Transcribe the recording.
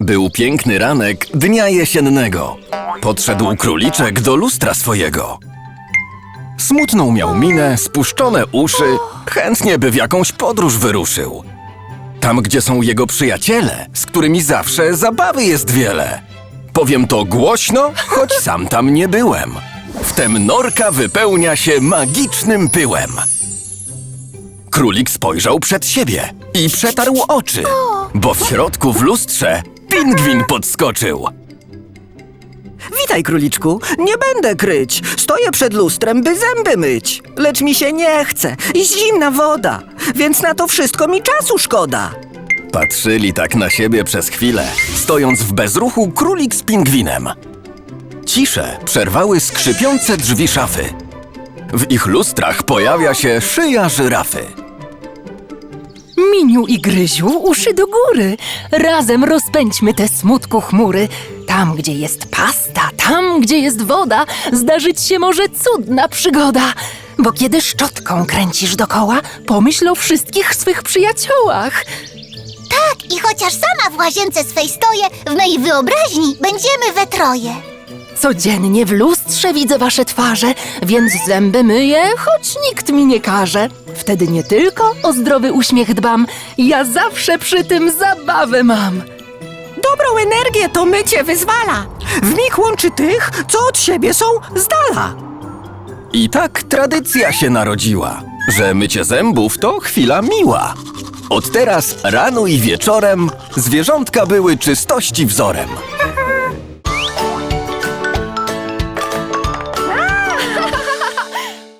Był piękny ranek dnia jesiennego. Podszedł króliczek do lustra swojego. Smutną miał minę, spuszczone uszy, chętnie by w jakąś podróż wyruszył. Tam, gdzie są jego przyjaciele, z którymi zawsze zabawy jest wiele. Powiem to głośno, choć sam tam nie byłem. Wtem norka wypełnia się magicznym pyłem. Królik spojrzał przed siebie i przetarł oczy, bo w środku w lustrze pingwin podskoczył. Witaj, króliczku. Nie będę kryć. Stoję przed lustrem, by zęby myć. Lecz mi się nie chce. I zimna woda. Więc na to wszystko mi czasu szkoda. Patrzyli tak na siebie przez chwilę, stojąc w bezruchu królik z pingwinem. Ciszę przerwały skrzypiące drzwi szafy. W ich lustrach pojawia się szyja żyrafy. Miniu i Gryziu, uszy do góry. Razem rozpędźmy te smutku chmury. Tam, gdzie jest pasta, tam, gdzie jest woda, zdarzyć się może cudna przygoda. Bo kiedy szczotką kręcisz dokoła, pomyśl o wszystkich swych przyjaciołach. Tak, i chociaż sama w łazience swej stoję, w mej wyobraźni będziemy we troje. Codziennie w lustrze widzę wasze twarze, więc zęby myję, choć nikt mi nie każe. Wtedy nie tylko o zdrowy uśmiech dbam, ja zawsze przy tym zabawę mam. Dobrą energię to mycie wyzwala. W mig łączy tych, co od siebie są z dala. I tak tradycja się narodziła, że mycie zębów to chwila miła. Od teraz rano i wieczorem zwierzątka były czystości wzorem.